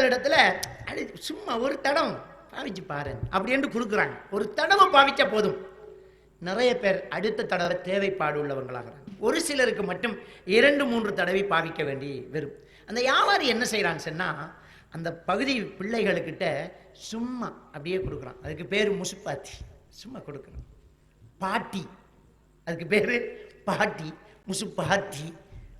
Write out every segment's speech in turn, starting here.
மக்களிடத்துல அது சும்மா ஒரு தடம் பாவிச்சு பாரு அப்படின்னு கொடுக்குறாங்க ஒரு தடவை பாவிச்சா போதும். நிறைய பேர் அடுத்த தடவை தேவைப்பாடு உள்ளவங்களாகிறாங்க. ஒரு சிலருக்கு மட்டும் இரண்டு மூன்று தடவை பாவிக்க வேண்டி வரும். அந்த வியாபாரி என்ன செய்கிறான்னு சொன்னா அந்த பகுதி பிள்ளைகளுக்கிட்ட சும்மா அப்படியே கொடுக்குறான். அதுக்கு பேர் முசுப்பாத்தி. சும்மா கொடுக்குறான். பாட்டி. அதுக்கு பேர் பாட்டி. முசுப்பாத்தி.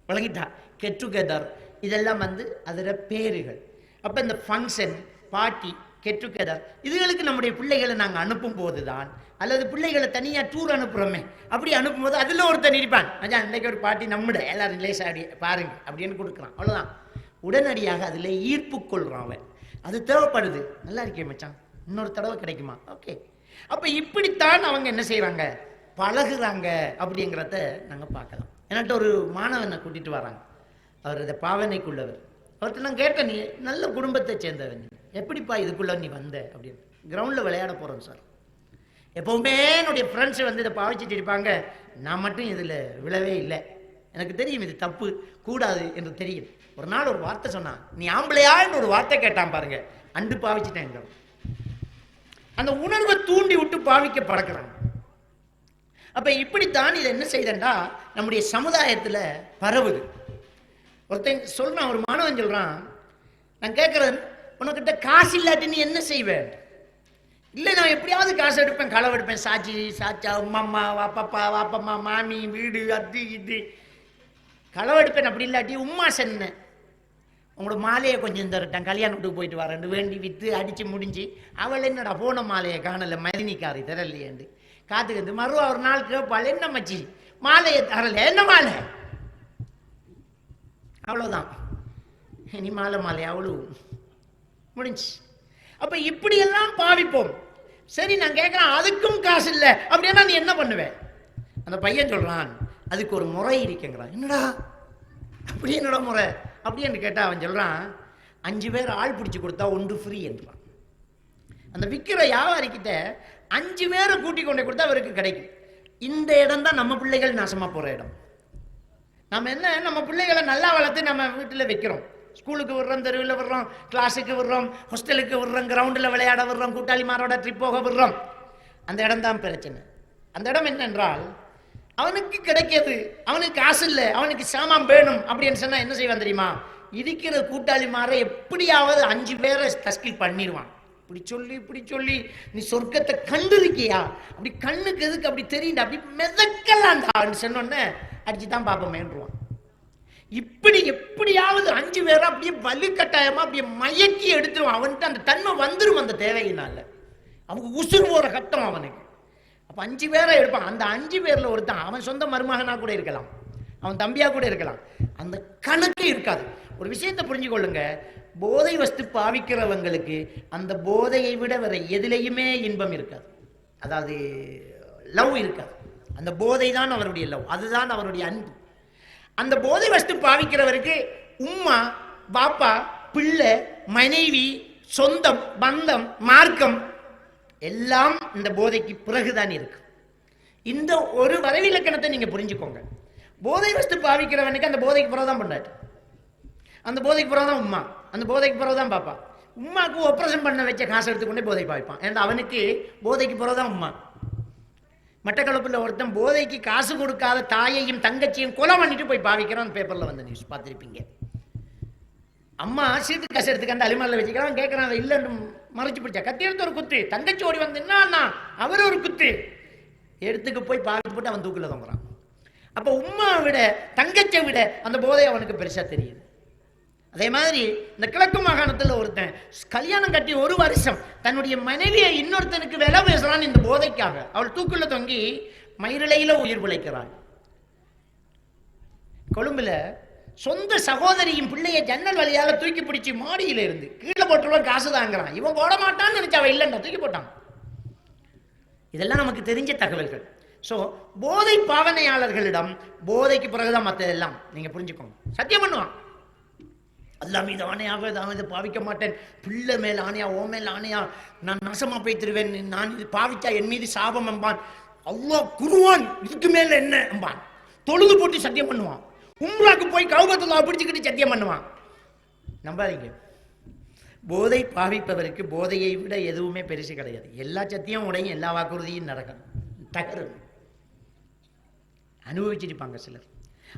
வழங்கிட்டா கெட் டுகெதர் இதெல்லாம் வந்து அதோட பேருகள். அப்போ இந்த ஃபங்க்ஷன் பார்ட்டி கெட் டுகெதர் இதுகளுக்கு நம்முடைய பிள்ளைகளை நாங்கள் அனுப்பும் போது தான் அல்லது பிள்ளைகளை தனியாக டூர் அனுப்புகிறோமே அப்படி அனுப்பும்போது அதில் ஒருத்தன் இருப்பான் மச்சான் இன்னைக்கு ஒரு பாட்டி நம்முட எல்லாரும் ரிலேஸ் ஆடி பாருங்க அப்படின்னு கொடுக்குறான். அவ்வளோதான் உடனடியாக அதில் ஈர்ப்பு கொள்கிறான் அவன். அது தேவைப்படுது. நல்லா இருக்கே மச்சான். இன்னொரு தடவை கிடைக்குமா? ஓகே அப்போ இப்படித்தான் அவங்க என்ன செய்கிறாங்க பழகுறாங்க அப்படிங்கிறத நாங்கள் பார்க்கலாம். என்கிட்ட ஒரு மாணவனை கூட்டிகிட்டு வராங்க. அவர் இந்த பாவனைக்குள்ளவர். ஒருத்தர் நான் கேட்டேன் நீ நல்ல குடும்பத்தை சேர்ந்தவன். எப்படிப்பா இதுக்குள்ளே நீ வந்த? அப்படின்னு. கிரவுண்டில் விளையாட போகிறோம் சார். எப்போவுமே என்னுடைய ஃப்ரெண்ட்ஸ் வந்து இதை பாவிச்சிட்டு இருப்பாங்க. நான் மட்டும் இதில் விழவே இல்லை. எனக்கு தெரியும் இது தப்பு கூடாது என்று தெரியும். ஒரு நாள் ஒரு வார்த்தை சொன்னான். நீ ஆம்பளையான்னு ஒரு வார்த்தை கேட்டான் பாருங்க. அண்டு பாவிச்சிட்டேன் அந்த உணர்வை தூண்டி விட்டு பாவிக்க பழக்கிறான் அப்போ இப்படித்தான் இதை என்ன செய்தண்டா நம்முடைய சமுதாயத்தில் பரவுது. ஒருத்தன் சொல்றான் ஒரு மாணவன் சொல்றான் நான் கேட்கறேன் உனக்கிட்ட காசு இல்லாட்டி நீ என்ன செய்வேன் இல்லை நான் எப்படியாவது காசு எடுப்பேன் களவு எடுப்பேன் சாச்சி சாச்சா உம்மம்மா வாப்பப்பா வாப்பம்மா மாமி வீடு அது இது. களவு எடுப்பேன் அப்படி இல்லாட்டி உம்மா சென்னேன் உங்களோட மாலையை கொஞ்சம் தரட்டேன் கல்யாணத்துக்கு போயிட்டு வரேன் வேண்டி விற்று அடித்து முடிஞ்சு அவள் என்னடா போன மாலையை காணலை மதினிக்காரி தரலையேண்டு காத்துக்கிட்டு மறுவா ஒரு நாள் கேட்பாள் என்ன மச்சி மாலையை தரல என்ன மாலை? அவ்வளோதான் இனி மாலை மாலை அவ்வளோ முடிஞ்சு அப்போ இப்படியெல்லாம் பாவிப்போம். சரி நான் கேட்குறேன் அதுக்கும் காசு இல்லை. அப்படின்னா நீ என்ன பண்ணுவேன் அந்த பையன் சொல்கிறான் அதுக்கு ஒரு முறை இருக்குங்கிறான். என்னடா? அப்படி என்னடா முறை? அப்படின்னு கேட்டால் அவன் சொல்கிறான் அஞ்சு பேர் ஆள் பிடிச்சி கொடுத்தா ஒன்று ஃப்ரீ என்றான். அந்த விற்கிற வியாபாரிக்கிட்ட அஞ்சு பேரை கூட்டி கொண்டு கொடுத்தா அவருக்கு கிடைக்கும். இந்த இடம் தான் நம்ம பிள்ளைகள் நாசமாக போகிற இடம். நம்ம என்ன நம்ம பிள்ளைகளை நல்லா வளர்த்து நம்ம வீட்டில் வைக்கிறோம். ஸ்கூலுக்கு விடுறோம் தெருவில் விடுறோம் கிளாஸுக்கு விடுறோம் ஹாஸ்டலுக்கு விடுறோம் கிரவுண்டில் விளையாட விடுறோம் கூட்டாளிமாரோட ட்ரிப் போக விடுறோம். அந்த இடம் தான் பிரச்சனை. அந்த இடம் என்னென்றால் அவனுக்கு கிடைக்கிறது அவனுக்கு காசு இல்லை அவனுக்கு சாமான் வேணும் அப்படின்னு சொன்னால் என்ன செய்வான் தெரியுமா? இருக்கிற கூட்டாளிமாரை எப்படியாவது அஞ்சு பேரை தஸ்கில் பண்ணிடுவான். இப்படி சொல்லி இப்படி சொல்லி நீ சொர்க்கத்தை கண்டிருக்கியா அப்படி கண்ணுக்கு எதுக்கு அப்படி தெரியுண்டா அப்படி மிதக்கலாம்டான்னு சொன்னோன்னே அடிச்சு தான் பார்ப்போமேன்றான் இப்படி எப்படியாவது அஞ்சு பேரை அப்படியே வலுக்கட்டாயமா அப்படியே மயக்கி எடுத்துருவான் அவன்கிட்ட அந்த தன்மை வந்துடும் அந்த தேவையினால. அவங்க உசுறு போற கட்டம் அவனுக்கு. அப்போ அஞ்சு பேரை எடுப்பான். அந்த அஞ்சு பேர்ல ஒருத்தன் அவன் சொந்த மருமகனா கூட இருக்கலாம். அவன் தம்பியா கூட இருக்கலாம். அந்த கணக்கு இருக்காது. ஒரு விஷயத்தை புரிஞ்சுக்கொள்ளுங்க. போதை வஸ்து பாவிக்கிறவங்களுக்கு அந்த போதையை விட வேற எதிலையுமே இன்பம் இருக்காது. அதாவது லவ் இருக்காது. அந்த போதை தான் அவருடைய லவ் அதுதான் அவருடைய அன்பு. அந்த போதை வஸ்து பாவிக்கிறவருக்கு உம்மா பாப்பா பிள்ளை மனைவி சொந்தம் பந்தம் மார்க்கம் எல்லாம் இந்த போதைக்கு பிறகுதான் இருக்கு. இந்த ஒரு வரவிலக்கணத்தை நீங்க புரிஞ்சுக்கோங்க. போதை வஸ்து பாவிக்கிறவனுக்கு அந்த போதைக்கு பிறகுதான் பண்ணாரு அந்த போதைக்கு பிறகுதான் உம்மா. அந்த போதைக்கு பிறகுதான் பாப்பா. உம்மாக்கு ஒப்ரேஷன் பண்ண வச்ச காசு எடுத்துக்கொண்டே போதை பாவிப்பான். ஏன்னா அவனுக்கு போதைக்கு பிறகுதான் உம்மா. மட்டக்களப்பில் ஒருத்தன் போதைக்கு காசு கொடுக்காத தாயையும் தங்கச்சியும் கொலை பண்ணிட்டு போய் பாவிக்கிறான் பேப்பர்ல வந்த நியூஸ் பார்த்துருப்பீங்க. அம்மா சீட்டு காசு எடுத்துக்காந்து அலிமல்ல வச்சுக்கிறான். கேட்கறான் அதை இல்லைன்னு மறைச்சு பிடிச்சா. கத்தி எடுத்து ஒரு குத்து. தங்கச்சி ஓடி வந்து என்ன அவர் ஒரு குத்து. எடுத்துக்கு போய் பார்த்து போட்டு அவன் தூக்கில் தொங்குறான். அப்போ உம்மா விட தங்கச்சை விட அந்த போதை அவனுக்கு பெருசாக தெரியுது. அதே மாதிரி இந்த கிழக்கு மாகாணத்தில் ஒருத்தன் கல்யாணம் கட்டி ஒரு வருஷம் தன்னுடைய மனைவியை இன்னொருத்தனுக்கு விலை பேசலான்னு இந்த போதைக்காக. அவள் தூக்குள்ள தொங்கி மயிரிழையில உயிர் பிழைக்கிறாள். கொழும்புல சொந்த சகோதரியின் பிள்ளைய ஜன்னல் வழியாக தூக்கி பிடிச்சி மாடியில இருந்து கீழே போட்டுள்ள காசு தாங்கிறான். இவன் போட மாட்டான்னு நினைச்சா அவன் இல்லைண்டா தூக்கி போட்டான். இதெல்லாம் நமக்கு தெரிஞ்ச தகவல்கள். ஸோ போதை பாவனையாளர்களிடம் போதைக்கு பிறகுதான் மற்றதெல்லாம் நீங்கள் புரிஞ்சுக்கோங்க. சத்தியம் பண்ணுவான். அல்லா மீது ஆணையாக நான் இதை பாவிக்க மாட்டேன். பிள்ளை மேல் ஆணையா ஓ மேல் ஆணையா நான் நாசமா போய்த்திருவேன். நான் இது பாவிச்சா என் மீது சாபம் அம்பான். அவ்வளோ குருவான் இதுக்கு மேல என்ன அம்பான்? தொழுது போட்டு சத்தியம் பண்ணுவான். உம்ராக்கு போய் கௌபத்துல்லா பிடிச்சுக்கிட்டு சத்தியம் பண்ணுவான். நம்பாதீங்க. போதை பாவிப்பவருக்கு போதையை விட எதுவுமே பெருசு கிடையாது. எல்லா சத்தியம் உடையும் எல்லா வாக்குறுதியும் நடக்கும். தகரும். அனுபவிச்சிருப்பாங்க சிலர்.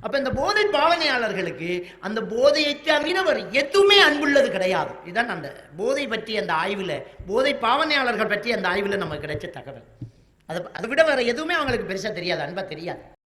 அப்ப இந்த போதை பாவனையாளர்களுக்கு அந்த போதையை தவிரவர் எதுவுமே அன்புள்ளது கிடையாது. இதுதான் அந்த போதை பற்றி அந்த ஆய்வுல போதை பாவனையாளர்கள் பற்றி அந்த ஆய்வுல நமக்கு கிடைச்ச தகவல். அதை அதை விட வேற எதுவுமே அவங்களுக்கு பெருசா தெரியாது அன்பா தெரியாது.